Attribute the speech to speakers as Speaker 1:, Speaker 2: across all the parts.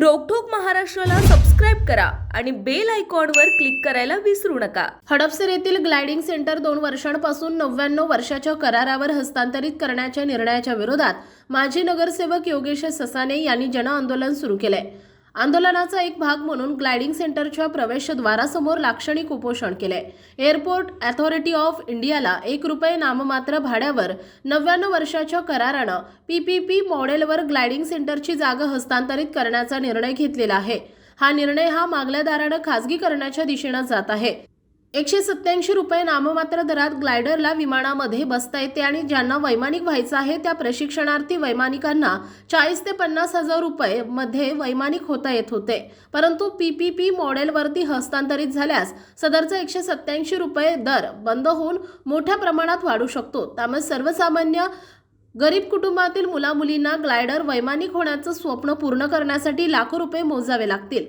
Speaker 1: रोकठोक महाराष्ट्राला सबस्क्राईब करा आणि बेल आयकॉनवर क्लिक करायला विसरू नका.
Speaker 2: हडपसर येथील ग्लायडिंग सेंटर दोन वर्षांपासून नव्याण्णव वर्षाच्या करारावर हस्तांतरित करण्याच्या निर्णयाच्या विरोधात माजी नगरसेवक योगेश ससाने यांनी जनआंदोलन सुरू केलंय. आंदोलनाचा एक भाग म्हणून ग्लायडिंग सेंटरच्या प्रवेशद्वारासमोर लाक्षणिक उपोषण केले एअरपोर्ट अथॉरिटी ऑफ इंडियाला एक रुपये नाममात्र भाड्यावर नव्याण्णव वर्षाच्या करारानं पीपीपी मॉडेलवर ग्लायडिंग सेंटरची जागा हस्तांतरित करण्याचा निर्णय घेतलेला आहे. हा निर्णय हा मागल्या दारानं करण्याच्या दिशेनं जात आहे. एकशे सत्त्याऐंशी रुपये नाममात्र दरात ग्लायडरला विमानामध्ये बसता येते आणि ज्यांना वैमानिक व्हायचं आहे त्या प्रशिक्षणार्थी वैमानिकांना चाळीस ते पन्नास हजार रुपये मध्ये वैमानिक होता येत होते. परंतु पीपीपी मॉडेलवरती हस्तांतरित झाल्यास सदरचा एकशे सत्त्याऐंशी रुपये दर बंद होऊन मोठ्या प्रमाणात वाढू शकतो. त्यामुळे सर्वसामान्य गरीब कुटुंबातील मुलामुलींना ग्लायडर वैमानिक होण्याचं स्वप्न पूर्ण करण्यासाठी लाखो रुपये मोजावे लागतील.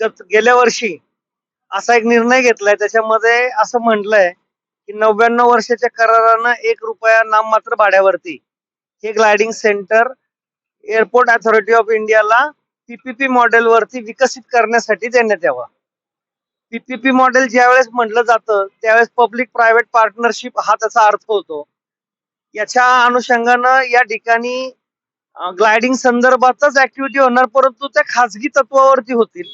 Speaker 3: गेल्या वर्षी असा एक निर्णय घेतलाय. त्याच्यामध्ये असं म्हटलंय की नव्याण्णव वर्षाच्या करारानं एक रुपया नाममात्र भाड्यावरती. हे gliding centre airport authority of इंडियाला पीपीपी मॉडेल वरती विकसित करण्यासाठी देण्यात यावा. पीपीपी मॉडेल ज्यावेळेस म्हटलं जातं त्यावेळेस पब्लिक प्रायव्हेट पार्टनरशिप हा त्याचा अर्थ होतो. याच्या अनुषंगानं या ठिकाणी ग्लायडिंग संदर्भातच ऍक्टिव्हिटी होणार परंतु त्या खाजगी तत्वावरती होतील.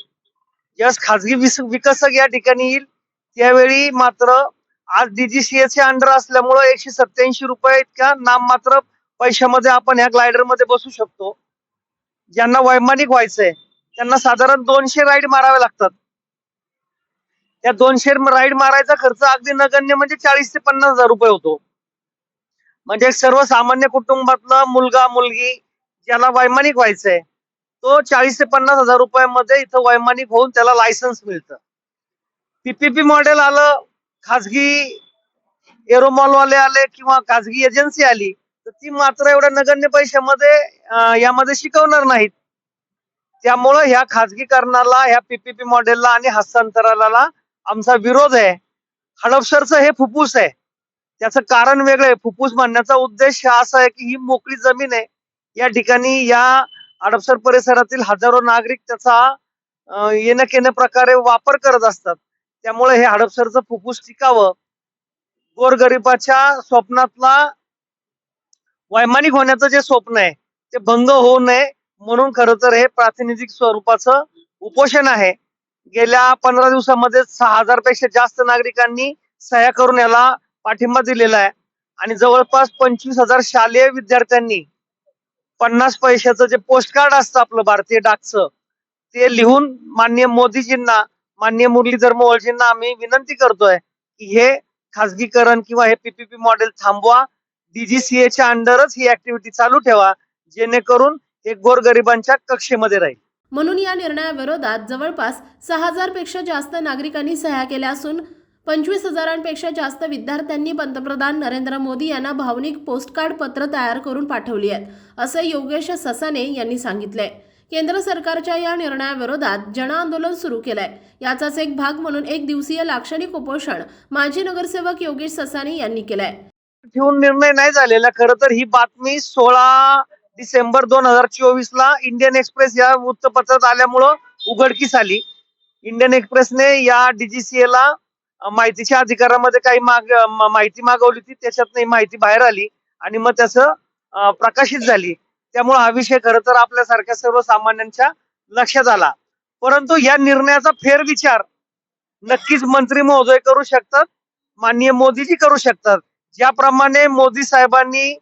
Speaker 3: ज्यावेळेस खाजगी विकसक या ठिकाणी येईल. त्यावेळी मात्र आज डीजीसीएस चे अंडर असल्यामुळं एकशे सत्याऐंशी रुपये इतक्या नाममात्र पैशामध्ये आपण ह्या ग्लायडरमध्ये बसू शकतो. ज्यांना वैमानिक व्हायचंय त्यांना साधारण दोनशे राईड मारावे लागतात. त्या दोनशे राईड मारायचा खर्च अगदी नगण्य म्हणजे चाळीस ते पन्नास हजार रुपये होतो. म्हणजे सर्वसामान्य कुटुंबातला मुलगा मुलगी ज्याला वैमानिक व्हायचंय तो चाळीस ते पन्नास हजार रुपयामध्ये इथं वैमानिक होऊन त्याला लायसन्स मिळतं. पीपीपी मॉडेल आलं खाजगी एरोमॉल वाले आले किंवा खाजगी एजन्सी आली तर ती मात्र एवढ्या नगण्य पैशामध्ये यामध्ये शिकवणार नाहीत. त्यामुळं ह्या खाजगीकरणाला ह्या पीपीपी मॉडेलला आणि हस्तांतराला आमचा विरोध आहे. हडपसरचं हे फुफ्फुस आहे. त्याचं कारण वेगळं आहे. फुफ्फुस म्हणण्याचा उद्देश हा असा आहे की ही मोकळी जमीन आहे. या ठिकाणी या हडपसर परिसरातील हजारो नागरिक त्याचा अं, येण्या प्रकारे वापर करत असतात. त्यामुळे हे हडपसरचं फुफ्फुस टिकावं गोरगरिबाच्या स्वप्नातला वैमानिक होण्याचं जे स्वप्न आहे ते भंग होऊ नये म्हणून खर तर हे प्रातिनिधिक स्वरूपाचं उपोषण आहे. गेल्या पंधरा दिवसामध्ये सहा हजारपेक्षा जास्त नागरिकांनी सह्या करून याला पाठिंबा दिलेला आहे. आणि जवळपास पंचवीस हजार शालेय विद्यार्थ्यांनी पन्नास पैशाचं जे पोस्ट कार्ड असतं आपलं भारतीय डाकचं ते लिहून माननीय मोदीजींना माननीय मुरलीधर मोहोळजींना आम्ही विनंती करतोय की हे खाजगीकरण किंवा हे पीपीपी मॉडेल थांबवा. डीजीसीएच्या च्या अंडरच ही ऍक्टिव्हिटी चालू ठेवा जेणेकरून हे गोरगरिबांच्या कक्षेमध्ये राहील.
Speaker 2: म्हणून या निर्णयाविरोधात जवळपास सहा हजारपेक्षा जास्त नागरिकांनी सह्या केल्या असून पंचवीस हजारांपेक्षा जास्त विद्यार्थ्यांनी पंतप्रधान नरेंद्र मोदी यांना भावनिक पोस्टकार्ड पत्र तयार करून पाठवली आहेत असं योगेश ससाने यांनी सांगितलंय. केंद्र सरकारच्या या निर्णयाविरोधात जनआंदोलन सुरू केलंय. याचाच एक भाग म्हणून एक दिवसीय लाक्षणिक उपोषण माजी नगरसेवक योगेश ससाने यांनी केलंय.
Speaker 3: घेऊन निर्णय नाही झालेला खर तर ही बातमी सोळा डिसेंबर दोन हजार चोवीस ला इंडियन एक्सप्रेस या वृत्तपत्रात आल्यामुळं उघडकीस आली. इंडियन एक्सप्रेसने या डीजीसीए ला माहितीच्या अधिकारामध्ये काही माग माहिती मागवली होती त्याच्यात माहिती बाहेर आली आणि मग त्याचं प्रकाशित झाली. त्यामुळे हा विषय खरं तर आपल्यासारख्या सर्वसामान्यांच्या लक्षात आला. परंतु या निर्णयाचा फेरविचार नक्कीच मंत्री महोदय करू शकतात माननीय मोदीजी करू शकतात. ज्याप्रमाणे मोदी साहेबांनी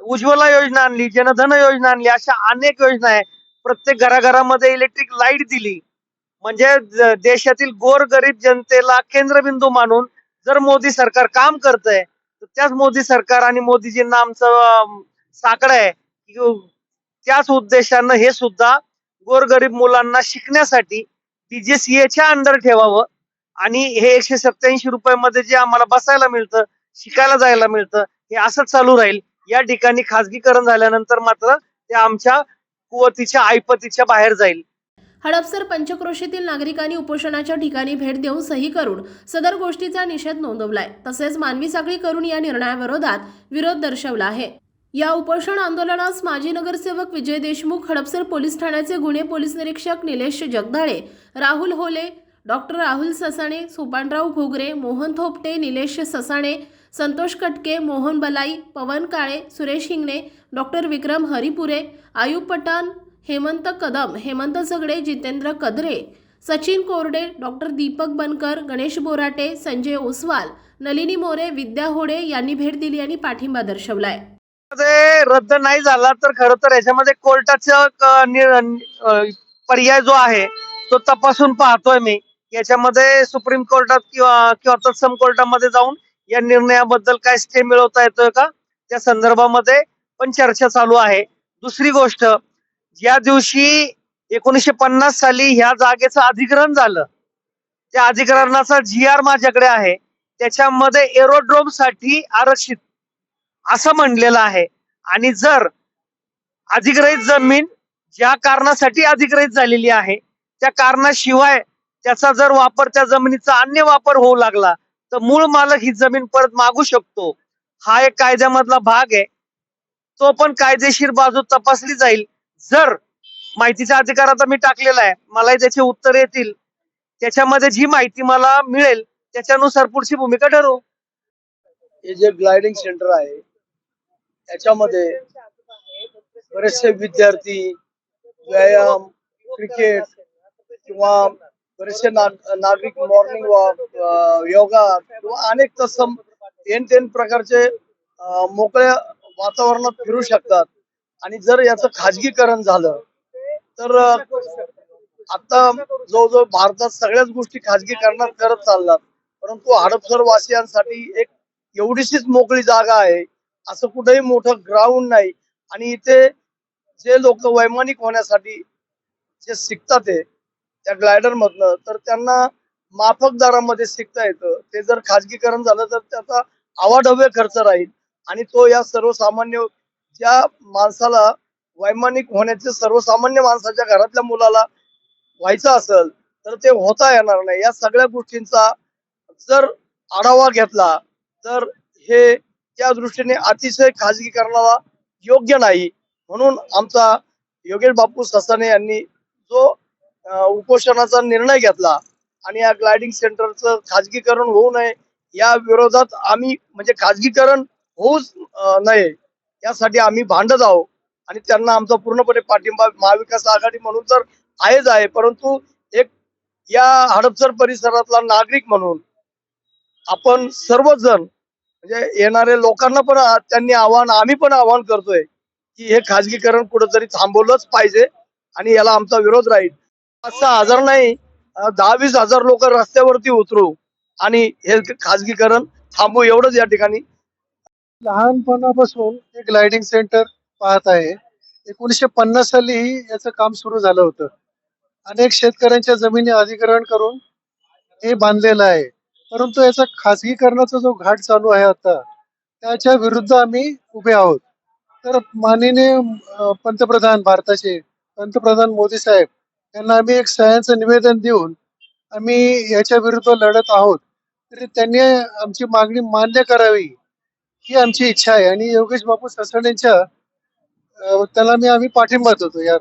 Speaker 3: उज्ज्वला योजना आणली जनधन योजना आणली अशा अनेक योजना आहे. प्रत्येक घराघरामध्ये इलेक्ट्रिक लाइट दिली. म्हणजे देशातील गोरगरीब जनतेला केंद्रबिंदू मानून जर मोदी सरकार काम करतंय तर त्याच मोदी सरकार आणि मोदीजींना आमचं साकडं आहे. की त्याच उद्देशानं हे सुद्धा गोरगरीब मुलांना शिकण्यासाठी DGCA च्या अंडर ठेवावं. आणि हे एकशे सत्याऐंशी रुपयामध्ये जे आम्हाला बसायला मिळतं शिकायला जायला मिळतं हे असंच चालू राहील. या ठिकाणी खाजगीकरण झाल्यानंतर मात्र ते आमच्या कुवतीच्या ऐपतीच्या बाहेर जाईल.
Speaker 2: हडपसर पंचक्रोशीतील नागरिकांनी उपोषणाच्या ठिकाणी भेट देऊन सही करून सदर गोष्टीचा निषेध नोंदवलाय. तसेच मानवी साखळी करून या निर्णयाविरोधात विरोध दर्शवला आहे. या उपोषण आंदोलनास माजी नगरसेवक विजय देशमुख हडपसर पोलीस ठाण्याचे गुन्हे पोलीस निरीक्षक Nilesh Jagdale Rahul Hole doctor Rahul Sasane Sopanrao Ghogare Mohan Thopate Nilesh Sasane Santosh Katke Mohan Balai Pawan Kale Suresh Hingane doctor Vikram Haripure Ayub Pathan Hemant Kadam Hemant Zagade Jitendra Kadre Sachin Korde doctor Deepak Bankar Ganesh Borate Sanjay Oswal Nalini More Vidya Hode यांनी भेट दिली आणि पाठिंबा दर्शवलाय.
Speaker 3: रद्द नाही झाला तर खरं तर याच्यामध्ये कोर्टाचा पर्याय जो आहे तो तपासून पाहतोय मी. याच्यामध्ये सुप्रीम कोर्टात किंवा किंवा तत्सम कोर्टामध्ये जाऊन या निर्णयाबद्दल काय स्टे मिळवता येतोय का? त्या संदर्भामध्ये पण चर्चा चालू आहे. दुसरी गोष्ट ज्या दिवशी एकोणीसशे पन्नास साली ह्या जागेचं अधिग्रहण झालं त्या अधिग्रहणाचा जी आर माझ्याकडे आहे. त्याच्यामध्ये एरोड्रोमसाठी आरक्षित असं म्हणलेलं आहे. आणि जर अधिग्रहित जमीन ज्या कारणासाठी अधिग्रहित झालेली आहे त्या कारणाशिवाय त्याचा जर वापर त्या जमिनीचा अन्य वापर होऊ लागला तर मूळ मालक ही जमीन परत मागू शकतो. हा एक कायद्यामधला भाग आहे. तो पण कायदेशीर बाजू तपासली जाईल. जर माहितीचा अधिकार आता मी टाकलेला आहे मलाही त्याचे उत्तर येतील. त्याच्यामध्ये जी माहिती मला मिळेल त्याच्यानुसार पुढची भूमिका ठरवू.
Speaker 4: हे जे ग्लायडिंग सेंटर आहे त्याच्यामध्ये बरेचसे विद्यार्थी व्यायाम क्रिकेट किंवा बरेचसे नागरिक मॉर्निंग वॉक योगा किंवा अनेक तत्सम एन तेन प्रकारचे मोकळ्या वातावरणात फिरू शकतात. आणि जर याचं खाजगीकरण झालं तर आता जवळजवळ भारतात सगळ्याच गोष्टी खाजगीकरणात करत चालतात परंतु हडपसर वासियांसाठी एक एवढीशीच मोकळी जागा आहे असं कुठेही मोठं ग्राउंड नाही. आणि इथे जे लोक वैमानिक होण्यासाठी जे शिकतात ते त्या ग्लायडर मधनं तर त्यांना माफक दरामध्ये शिकता येतं. ते जर खाजगीकरण झालं तर त्याचा आवाढव्य खर्च राहील. आणि तो या सर्वसामान्य ज्या माणसाला वैमानिक होण्याचे सर्वसामान्य माणसाच्या घरातल्या मुलाला व्हायचं असेल तर ते होता येणार नाही. या सगळ्या गोष्टींचा जर आढावा घेतला तर हे त्या दृष्टीने अतिशय खाजगीकरणाला योग्य नाही. म्हणून आमचा योगेश बापू ससाने यांनी जो उपोषणाचा निर्णय घेतला आणि या ग्लायडिंग सेंटरचं खाजगीकरण होऊ नये या विरोधात आम्ही म्हणजे खाजगीकरण होऊच नये. यासाठी आम्ही भांडत आहोत. आणि त्यांना आमचा पूर्णपणे पाठिंबा महाविकास आघाडी म्हणून तर आहेच आहे. परंतु एक या हडपसर परिसरातला नागरिक म्हणून आपण सर्वजण म्हणजे येणारे लोकांना पण त्यांनी आव्हान आम्ही पण आव्हान करतोय की हे खाजगीकरण कुठंतरी थांबवलंच पाहिजे आणि याला आमचा विरोध राहील. पाच सहा हजार नाही दहा वीस हजार लोक रस्त्यावरती उतरू आणि हे खाजगीकरण थांबू एवढंच या ठिकाणी.
Speaker 5: लहानपणापासून हे ग्लायडिंग सेंटर पाहत आहे. एकोणीसशे पन्नास साली ही याचं काम सुरू झालं होतं. अनेक शेतकऱ्यांच्या जमिनी अधिग्रहण करून हे बांधलेलं आहे. परंतु याचा खासगीकरणाचा जो घाट चालू आहे आता त्याच्या विरुद्ध आम्ही उभे आहोत. तर माननीय पंतप्रधान भारताचे पंतप्रधान मोदी साहेब यांना आम्ही एक सह्याचं निवेदन देऊन आम्ही याच्या विरुद्ध लढत आहोत. तरी त्यांनी आमची मागणी मान्य करावी. ही आमची इच्छा आहे. आणि योगेश बापू ससाणेंच्या त्याला मी आम्ही पाठिंबा देतो या